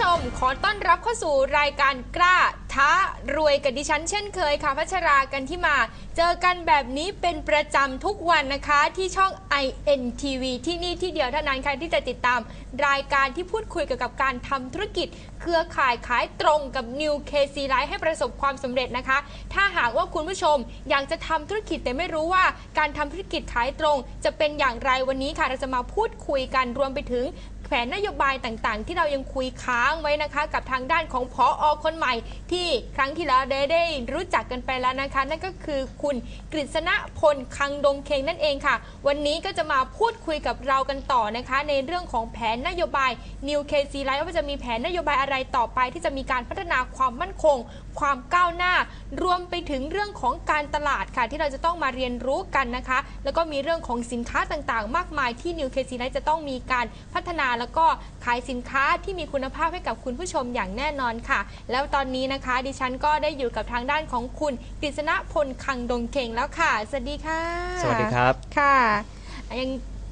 ชม ขอต้อนรับเข้าสู่รายการกล้าท้ารวยกับดิฉันเช่นเคยค่ะ พัชรากันที่มา เจอกันแบบนี้เป็นประจำทุกวันนะคะที่ช่อง INTV ที่นี่ที่เดียวเท่านั้นค่ะที่จะติดตามรายการที่พูดคุยเกี่ยวกับการทำธุรกิจ เครือข่ายขายตรงกับ New KC Life ให้ประสบความสำเร็จนะคะ ถ้าหากว่าคุณผู้ชมอยากจะทำธุรกิจแต่ไม่รู้ว่าการทำธุรกิจขายตรง จะเป็นอย่างไรวันนี้ค่ะเราจะมาพูดคุยกันรวมไปถึง แผนนโยบายต่างๆ ที่เรายังคุยค้างไว้นะคะ กับทางด้านของพออคนใหม่ ที่ครั้งที่แล้วได้ได้รู้จักกันไปแล้วนะคะ นั่นก็คือคุณกฤษณพลคังดงเคงนั่นเองค่ะ วันนี้ก็จะมาพูดคุยกับเรากันต่อนะคะ ในเรื่องของแผนนโยบาย New KC Life ว่าจะมีแผนนโยบายอะไรต่อไป ที่จะมีการพัฒนาความมั่นคง ความก้าวหน้า รวมไปถึงเรื่องของการตลาดค่ะ ที่เราจะต้องมาเรียนรู้กันนะคะแล้วก็มีเรื่องของสินค้าต่างๆ มากมายที่ New KC Life จะต้องมีการพัฒนาแล้วก็ขายสินค้าที่มีคุณภาพให้กับคุณผู้ชมอย่างแน่นอนค่ะ แล้วตอนนี้นะคะ ดิฉันก็ได้อยู่กับทางด้านของคุณกฤษณพลคังดงเข่งแล้วค่ะ สวัสดีค่ะ สวัสดีครับ ค่ะยัง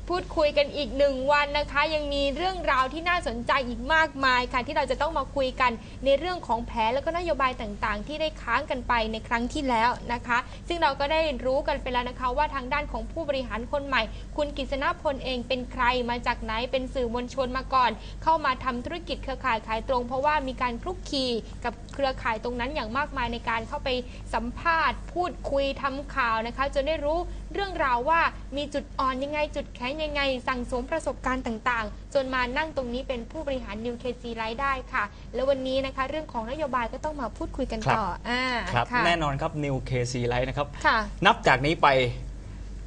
พูดคุยกันอีกหนึ่งวันนะคะ ยังมีเรื่องราวที่น่าสนใจอีกมากมายค่ะที่เราจะต้องมาคุยกันในเรื่องของแผนแล้วก็นโยบายต่างๆ ที่ได้ค้างกันไปในครั้งที่แล้วนะคะ ซึ่งเราก็ได้รู้กันไปแล้วนะคะว่าทางด้านของผู้บริหารคนใหม่ คุณกฤษณพลเองเป็นใครมาจากไหนเป็นสื่อมวลชนมาก่อน เข้ามาทำธุรกิจเครือข่ายขายตรง เพราะว่ามีการคลุกคลีกับเครือข่ายตรงนั้นอย่างมากมายในการเข้าไปสัมภาษณ์ พูดคุยทำข่าวนะคะจนได้รู้เรื่องราวว่ามีจุดอ่อนยังไงจุดแข็งยังไง สั่งสมประสบการณ์ต่างๆ จนมานั่งตรงนี้เป็นผู้บริหาร New KC Life ได้ค่ะ แล้ววันนี้นะคะ เรื่องของนโยบายก็ต้องมาพูดคุยกันต่ออ่าครับค่ะแน่นอนครับ New KC Life นะครับ ค่ะ นับจากนี้ไป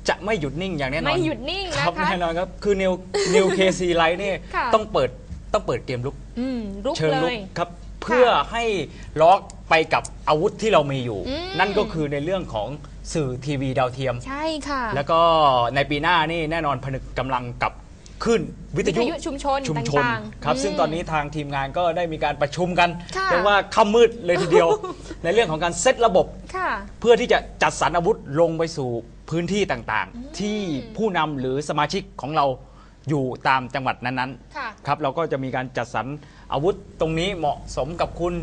จะไม่หยุดนิ่งอย่างแน่นอนไม่หยุดนิ่งคนะรับคะ แน่นอนครับ คือ New New KC Life นี่ค่ะ ต้องเปิดต้องเปิดเกมลุกอืมรุกเชิงเลลุกย ครับ เพื่อให้ล้อไปกับอาวุธที่เรามีอยู่ อืมนั่นก็คือในเรื่องของ สื่อทีวีดาวเทียม ใช่ค่ะแล้วก็ในปีหน้านี่แน่นอนผนึกกำลังกับขึ้นวิวิททยุยุชุมชนชุมชนต่างๆครับมซึ่งตอนนี้ทางทีมงานก็ได้มีการประชุมกันค่ะเรียกว่าค่ำมืดเลยทีเดียว ในเรื่องของการเซตระบบค่ะเพื่อที่จะจัดสรรอาวุธลงไปสู่พื้นที่ต่างๆ ที่ผู้นำหรือสมาชิกของเราอยู่ตามจังหวัดนั้นค่ะๆครับ เราก็จะมีการจัดสรรอาวุธตรงนี้เหมาะสมกับคุณ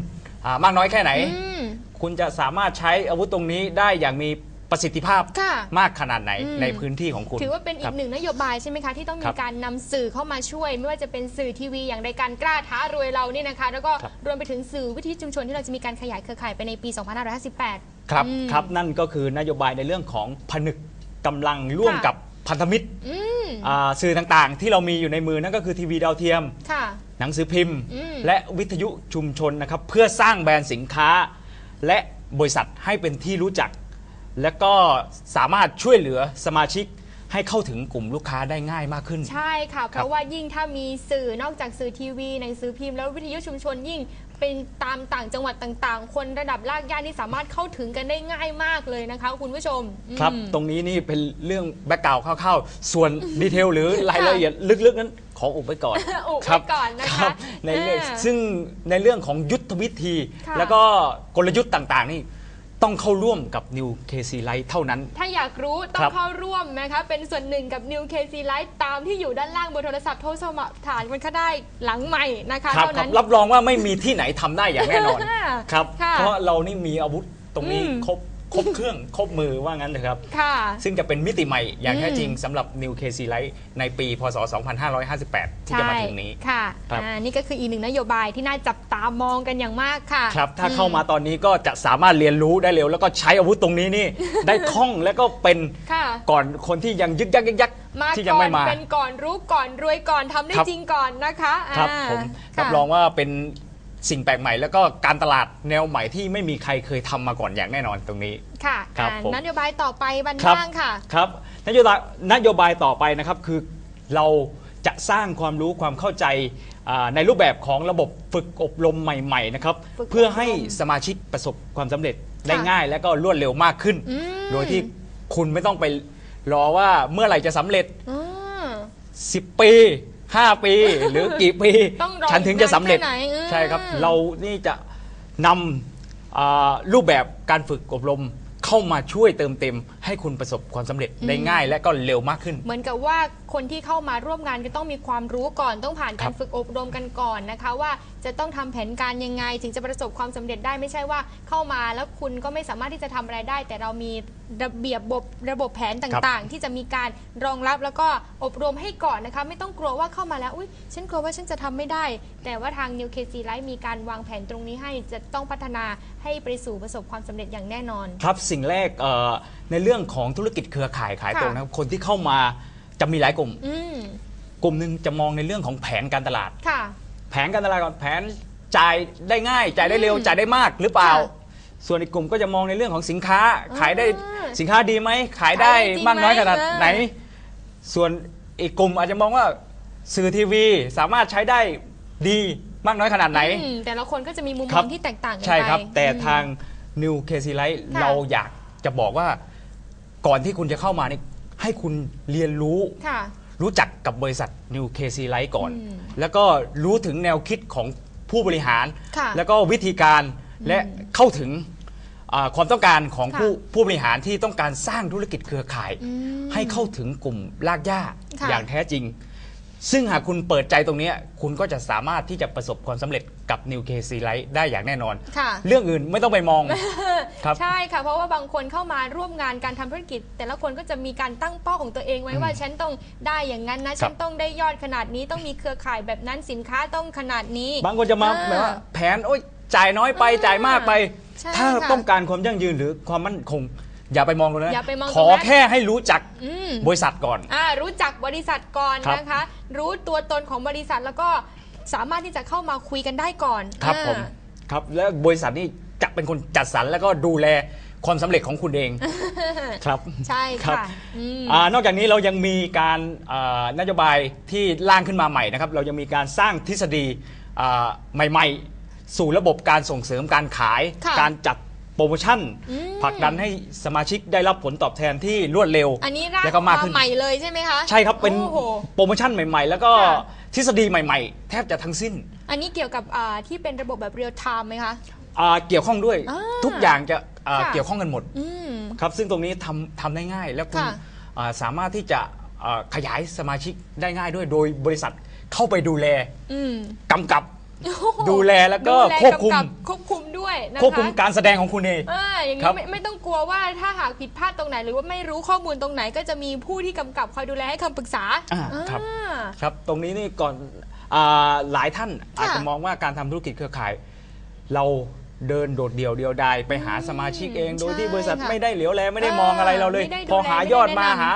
อ่ามากน้อยแค่ไหน อืม คุณจะสามารถใช้อาวุธตรงนี้ได้อย่างมีประสิทธิภาพค่ะมากขนาดไหนอืม ในพื้นที่ของคุณถือว่าเป็นอีครักบ หนึ่งนโยบายใช่ไหมคะ ที่ต้องคมีรับการนำสื่อเข้ามาช่วย ไม่ว่าจะเป็นสื่อทีวีอย่างรายการกล้าท้ารวยเรานี่นะคะ แล้วก็ครับ รวมไปถึงสื่อวิทยุชุมชนที่เราจะมีการขยายเครือข่ายไปในปี 2558 ครับอืมครับนั่นก็คือนโยบายในเรื่องของผนึกกำลังร่วมค่ะ กับพันธมิตรอืมอ่าสื่อต่างๆ ที่เรามีอยู่ในมือนั่นก็คือทีวีดาวเทียม ค่ะ หนังสือพิมพ์อืมและวิทยุชุมชนนะครับ เพื่อสร้างแบรนด์สินค้า และบริษัทให้เป็นที่รู้จัก และก็สามารถช่วยเหลือสมาชิกให้เข้าถึงกลุ่มลูกค้าได้ง่ายมากขึ้น ใช่ค่ะ เพราะว่ายิ่งถ้ามีสื่อนอกจากสื่อทีวีหนังสือพิมพ์แล้ววิทยุชุมชนยิ่งเป็นตามต่างจังหวัดต่างๆ คนระดับลากย่านนี่สามารถเข้าถึงกันได้ง่ายมากเลยนะคะ คุณผู้ชมครับอืมตรงนี้นี่เป็นเรื่องแบ็กกราวด์คร่าวๆ ส่วนดีเทลหรือรายละเอียดลึกๆนั้น ขออุบไว้ก่อน อุบไว้ครับก่อนนะคะรับในเรื่องอ่า ซึ่งในเรื่องของยุทธวิธี ค่ะ แล้วก็กลยุทธ์ต่างๆ นี่ต้องเข้าร่วมกับ New KC Light เท่านั้น ถ้าอยากรู้ต้อครังบ เข้าร่วมนะคะ เป็นส่วนหนึ่งกับ New KC Live ตามที่อยู่ด้านล่างบนโทรศัพท์โทรสมัครฐานมันก็ได้หลังใหม่นะคะครับเท่าครันั้บน รับรองว่าไม่มีที่ไหนทำได้อย่างแน่นอนอ่าครับ ค่ะเพราะเรานี่มีอาวุธตรงนี้อืม ครบ ครบเครื่อง ครบมือว่างั้นเลยครับ ค่ะ ซึ่งจะเป็นมิติใหม่อย่างแท้อืมจริงสำหรับ New KC Light ในปี พศ 2558 ที่จะมาถึงนี้ ค่ะครับ อ่านี่ก็คืออีกหนึ่งนโยบายที่น่าจับตามองกันอย่างมากค่ะ ครับ ถ้าเข้ามาตอนนี้ก็จะสามารถเรียนรู้ได้เร็ว แล้วก็ใช้อาวุธตรงนี้นี่ ได้คล่องแล้วก็เป็นค่ะ ก่อนคนที่ยังยึกยักยึกยักมาที่ยังก่อไม่นมา เป็นก่อนรู้ก่อนรวยก่อนทำได้ครับ จริงก่อนนะคะครับอ่าผมค่ะรับรองว่าเป็น สิ่งแปลกใหม่แล้วก็การตลาดแนวใหม่ที่ไม่มีใครเคยทำมาก่อนอย่างแน่นอนตรงนี้ ค่ะครับอ่าผม นโยบายต่อไปบันครับบ้างค่ะ ครับนโยบายนโยบายต่อไปนะครับคือเราจะสร้างความรู้ความเข้าใจอ่าในรูปแบบของระบบฝึกอบรมใหม่ๆนะครับฝึกอบรมเพื่อให้สมาชิกประสบความสำเร็จได้ค่ะง่าย และก็รวดเร็วมากขึ้น อืม โดยที่คุณไม่ต้องไปรอว่าเมื่อไหร่จะสำเร็จ อืม 10 ปี 5 ปีหรือกี่ปี ต้องรอฉันถึงจะสำเร็จ อีกนานแค่ไหนอืมใช่ครับ เรานี่จะนำอ่ารูปแบบการฝึกอบรมเข้ามาช่วยเติมเต็มให้คุณประสบความสำเร็จได้ง่าย และก็เร็วมากขึ้น เหมือนกับว่าคนที่เข้ามาร่วมงานก็ต้องมีความรู้ก่อน ต้องผ่านครัการบฝึกอบรมกันก่อนนะคะ ว่าจะต้องทำแผนการยังไง ถึงจะประสบความสำเร็จได้ไม่ใช่ว่าเข้ามาแล้วคุณก็ไม่สามารถที่จะทำอะไรได้ แต่เรามีระเบียบบบระบบแผนต่างๆ ที่จะมีการรองรับแล้วก็อบรมให้ก่อนนะคะ ไม่ต้องกลัวว่าเข้ามาแล้วอุ้ยฉันกลัวว่าฉันจะทำไม่ได้ แต่ว่าทาง New KC Life มีการวางแผนตรงนี้ให้จะต้องพัฒนาให้ไปสู่ประสบความสำเร็จอย่างแน่นอน ครับสิ่งแรกเอ่อในเรื่องของธุรกิจเครือข่ายขายตรงค่ะนะครับคนที่เข้ามาจะมีหลายกลุ่ม อืมกลุ่มหนึ่งจะมองในเรื่องของแผนการตลาด ค่ะ แผนการตลาดก่อนแผนจ่ายได้ง่ายจ่ายได้เร็วอืมจ่ายได้มากหรือเปล่า ค่ะส่วนอีกกลุ่มก็จะมองในเรื่องของสินค้า ขายได้อ่าสินค้าดีไหมขายได้ขายได้จริงมากน้อยไหมขนาดเออไหนส่วนอีกกลุ่มอาจจะมองว่าสื่อทีวีสามารถใช้ได้ดีมากน้อยขนาดไหน อืมแต่ละคนก็จะมีมุมคมรัอบ งที่แตกต่างกันไป ใช่ครับ แต่อืมทาง New KC Light ค่ะเราอยากจะบอกว่า ก่อนที่คุณจะเข้ามานี่ให้คุณเรียนรู้ ค่ะ รู้จักกับบริษัท New KC Light ก่อน อืมแล้วก็รู้ถึงแนวคิดของผู้บริหาร ค่ะแล้วก็วิธีการและเข้าถึงอ่าความต้องการของค่ะผู้ผู้บริหารที่ต้องการสร้างธุรกิจเครือข่ายอืมให้เข้าถึงกลุ่มลากย่าค่ะอย่างแท้จริง ซึ่งหากคุณเปิดใจตรงเนี้ยคุณก็จะสามารถที่จะประสบความสำเร็จกับ New KC Light ได้อย่างแน่นอน ค่ะ เรื่องอื่นไม่ต้องไปมอง ครับ ใช่ค่ะ เพราะว่าบางคนเข้ามาร่วมงานการทำธุรกิจ แต่ละคนก็จะมีการตั้งเป้าของตัวเองไว้ว่า ฉันต้องได้อย่างนั้นนะ ฉันต้องได้ยอดขนาดนี้ต้องมีเครือข่ายแบบนั้นสินค้าต้องขนาดนี้ บางคนจะมาอ่าแบบว่าแผนโอ้ยจ่ายน้อยไปอ่าจ่ายมากไป ใช่ถ้าค่ะ ต้องการความยั่งยืนหรือความมั่นคง อย่าไปมองตรงนั้นอย่าไปมองตรงขอนั้นแค่ให้รู้จักอืม บริษัทก่อน อ่ารู้จักบริษัทก่อนครับนะคะ รู้ตัวตนของบริษัทแล้วก็สามารถที่จะเข้ามาคุยกันได้ก่อนครับอ่า ผมครับแล้วบริษัทนี่จะเป็นคนจัดสรรแล้วก็ดูแลความสำเร็จของคุณเอง ครับใช่ครับค่ะอืม อ่านอกจากนี้เรายังมีการอ่านโยบายที่ร่างขึ้นมาใหม่นะครับ เรายังมีการสร้างทฤษฎีอ่าใหม่ ๆ สู่ระบบการส่งเสริมการขาย ค่ะ การจัด โปรโมชั่นอืมผลักดันให้สมาชิกได้รับผลตอบแทนที่รวดเร็ว อันนี้ร่างแล้วก็มากขึ้นใหม่เลยใช่ไหมคะใช่ครับเป็นโอ้โห โปรโมชั่นใหม่ๆ แล้วก็ค่ะ ทฤษฎีใหม่ๆ แทบจะทั้งสิ้นอันนี้เกี่ยวกับอ่าที่เป็นระบบแบบเรียลไทม์ไหมคะ อ่าเกี่ยวข้องด้วยอ่าทุกอย่างจะอ่าค่ะ เกี่ยวข้องกันหมดอืม ครับซึ่งตรงนี้ทำทำได้ง่าย แล้วคุณค่ะอ่าสามารถที่จะอ่าขยายสมาชิกได้ง่ายด้วย โดยบริษัทเข้าไปดูแลอืม กำกับ ดูแลแล้วก็ดูแลควบคุมกำกับควบคุมด้วยนะคะควบคุมการแสดงของคุณเอง อ่าอย่างครันี้บ ไม่ไม่ต้องกลัวว่าถ้าหากผิดพลาดตรงไหน หรือว่าไม่รู้ข้อมูลตรงไหน ก็จะมีผู้ที่กำกับคอยดูแลให้คำปรึกษาอ่าครับ อ่า ครับ ตรงนี้นี่ก่อนอาหลายท่านค่ะอาจจะมองว่าการทำธุรกิจเครือข่าย เราเดินโดดเดี่ยวเดียวดายไปหาสมาชิกเอง โดยที่ใช่บริษัทค่ะไม่ได้เหลียวแลไม่ได้เออมองอะไรเราเลย ไม่ได้ดูพอแลหายอดมาไม่ได้แนะนำหา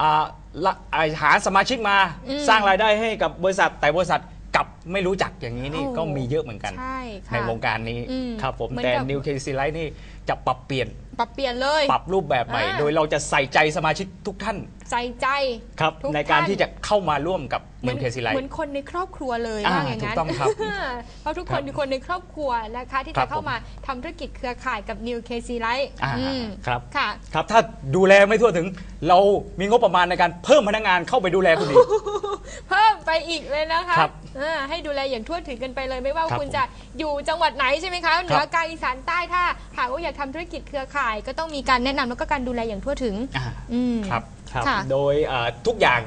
อ่าละอ่าหาสมาชิกมาอืม สร้างรายได้ให้กับบริษัทแต่บริษัท กลับไม่รู้จักอย่างนี้นี่โอ้ก็มีเยอะเหมือนกัน ใช่ค่ะในวงการนี้อืมครับผมเหมือนแต่กับ New KC Light นี่จะปรับเปลี่ยนปรับเปลี่ยนเลย ปรับรูปแบบใหม่ อ่า โดยเราจะใส่ใจสมาชิกทุกท่านใจใจ ครับ ทุกในการท่าน ที่จะเข้ามาร่วมกับเหมื New อน KC Light เหมือนคนในครอบครัวเลยอ่าว่าอย่างนั้นถูกต้องครับเพราะทุกคนครับเป็นคนในครอบครัวนะคะ ที่ครัจะบ เข้ามาทำธุรกิจเครือข่ายกับ New KC Light อ่าอืมครับ ค่ะ ครับ ถ้าดูแลไม่ทั่วถึง เรามีงบประมาณในการเพิ่มพนักงานเข้าไปดูแลคุณอีก เพิ่มไปอีกเลยนะคะครับอ่าให้ดูแลอย่างทั่วถึงกันไปเลย ไม่ว่าครับคุณผมจะอยู่จังหวัดไหนใช่ไหมคะเหนือกลางอีสานใต้ถ้าหากว่าอยากทำธุรกิจเครือข่าย ก็ต้องมีการแนะนำแล้วก็การดูแลอย่างทั่วถึง อ่าอืม ครับ ครับ ค่ะ โดยอ่าทุกอย่าง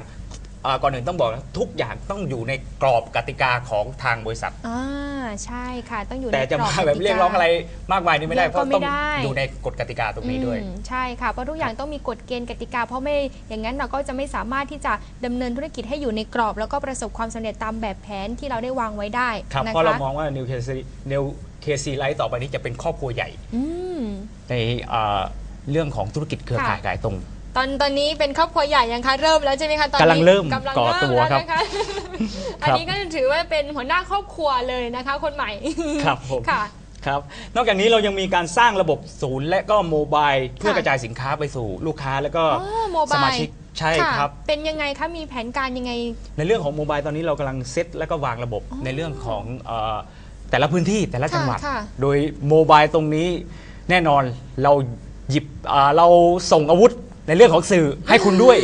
อ่าก่อนอื่นต้องบอกนะทุกอย่างต้องอยู่ในกรอบกติกาของทางบริษัท อ่าใช่ค่ะต้องอยู่ในแต่จะกรอบมาแบบกติกเรียกร้องอะไรมากมายนี่ไม่ได้เรียกเพราะก็ไม่ต้องได้อยู่ในกฎกติกาตรงนี้ด้วย อืมใช่ค่ะเพราะทุกอย่างต้องมีกฎเกณฑ์กติกา เพราะไม่อย่างนั้นเราก็จะไม่สามารถที่จะดำเนินธุรกิจให้อยู่ในกรอบ แล้วก็ประสบความสำเร็จตามแบบแผนที่เราได้วางไว้ได้ครับนะคะเพราะเรามองว่า New KC New KC Light ต่อไปนี้จะเป็นครอบครัวใหญ่ อืม ในอ่าเรื่องของธุรกิจเครือข่ายค่ะขายตรง ตอนตอนนี้เป็นครอบครัวใหญ่ยังคะเริ่มแล้วใช่ไหมคะตอนนี้กำลังเริ่มกำลังก่อตัวเริ่มครับแล้วนะคะ อันนี้ก็ถือว่าเป็นหัวหน้าครอบครัวเลยนะคะ คนใหม่ครับผม ค่ะ ครับ นอกจากนี้เรายังมีการสร้างระบบศูนย์และก็โมบายเพื่อกระจายสินค้าไปสู่ลูกค้าแล้วก็อ๋อโมบายสมาชิกใช่ะครับ เป็นยังไงคะมีแผนการยังไง ในเรื่องของโมบายตอนนี้เรากำลังเซตและก็วางระบบในเรื่องของเอ่อแต่ละพื้นที่แต่ละจังหวัด ค่ะโดยโมบายตรงนี้แน่นอนเราหยิบอ่าเราส่งอาวุธ ในเรื่องของสื่อให้คุณด้วย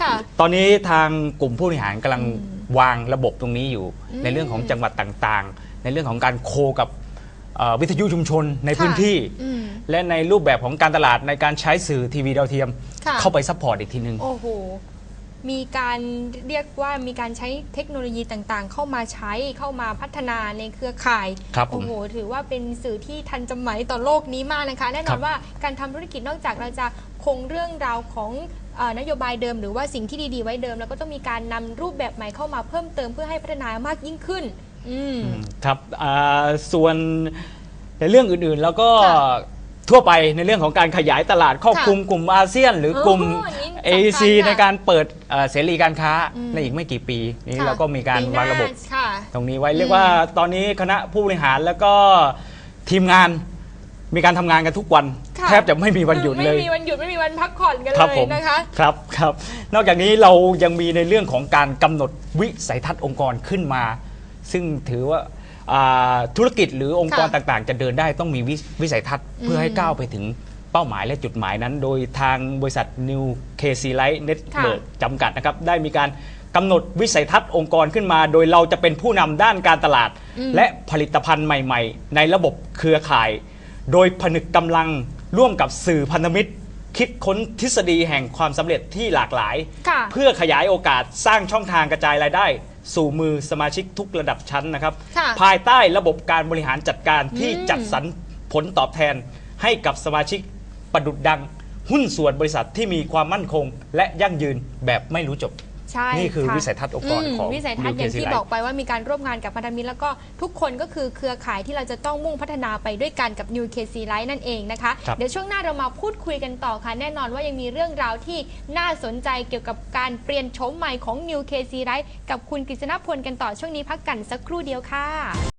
ค่ะ ตอนนี้ทางกลุ่มผู้บริหารกำลังวางระบบตรงนี้อยู่ในเรื่องของจังหวัดต่างๆ ในเรื่องของการโคกับเอ่อวิทยุชุมชนในพื้นที่ อืมและในรูปแบบของการตลาดในการใช้สื่อทีวีดาวเทียม ค่ะ เข้าไปซัพพอร์ตอีกทีนึง โอ้โห มีการเรียกว่ามีการใช้เทคโนโลยีต่างๆ เข้ามาใช้เข้ามาพัฒนาในเครือข่ายครับผมโอ้โหถือว่าเป็นสื่อที่ทันสมัยต่อโลกนี้มากนะคะ แน่นครัอนบว่าการทำธุรกิจนอกจากเราจะคงเรื่องราวของเอ่อนโยบายเดิมหรือว่าสิ่งที่ดีๆไว้เดิม แล้วก็ต้องมีการนำรูปแบบใหม่เข้ามาเพิ่มเติมเพื่อให้พัฒนามากยิ่งขึ้นอืมครับอ่าส่วนในเรื่องอื่นๆแล้วก็ค่ะ ทั่วไปในเรื่องของการขยายตลาดครอบคลุมกลุ่มอาเซียน หรือกลุ่มอ๋ออันนี้สำคัญ AEC ค่ะในการเปิดเอ่อเสรีการค้าอืมในอีกไม่กี่ปี นี้ค่ะเราก็มีการปีหน้วางระบบ ค่ะ ตรงนี้ไว้เรียกว่าตอนนี้คณะผู้บริหารแล้วก็ทีมงานมีการทำงานกันทุกวัน ค่ะ แทบจะไม่มีวันหยุดเลย ไม่มีวันหยุดไม่มีวันพักผ่อนกันครับเลผยมนะคะ ครับครับนอกจากนี้เรายังมีในเรื่องของการกำหนดวิสัยทัศน์องค์กรขึ้นมา ซึ่งถือว่า อ่าธุรกิจหรือองค์กรค่ะต่างๆ จะเดินได้ต้องมีวิวิสัยทัศน์เพื่อให้ก้าวไปถึงเป้าหมายและจุดหมายนั้น โดยทางบริษัท New KC Light Network จำกัดนะครับ ได้มีการกำหนดวิสัยทัศน์องค์กรขึ้นมา โดยเราจะเป็นผู้นำด้านการตลาดและผลิตภัณฑ์ใหม่ ๆ ในระบบเครือข่าย โดยผนึกกำลังร่วมกับสื่อพันธมิตร คิดค้นทฤษฎีแห่งความสำเร็จที่หลากหลาย ค่ะ เพื่อขยายโอกาสสร้างช่องทางกระจายรายได้ สู่มือสมาชิกทุกระดับชั้นนะครับ ค่ะ ภายใต้ระบบการบริหารจัดการที่อืมจัดสรรผลตอบแทนให้กับสมาชิกประดุดดัง หุ้นส่วนบริษัทที่มีความมั่นคง และยั่งยืนแบบไม่รู้จบ ใช่นี่คือค่ะวิสัยทัศน์องค์กรมของวิสัยทัศน์ New อย่าง KC ที่ Life บอกไปว่ามีการร่วมงานกับพันธมิตรแล้วก็ทุกคนก็คือเครือข่ายที่เราจะต้องมุ่งพัฒนาไปด้วยกันกับ New KC Life นั่นเองนะคะครับเดี๋ยวช่วงหน้าเรามาพูดคุยกันต่อค่ะ แน่นอนว่ายังมีเรื่องราวที่น่าสนใจเกี่ยวกับการเปลี่ยนโฉมใหม่ของ New KC Life กับคุณกฤษณพลกันต่อช่วงนี้พักกันสักครู่เดียวค่ะ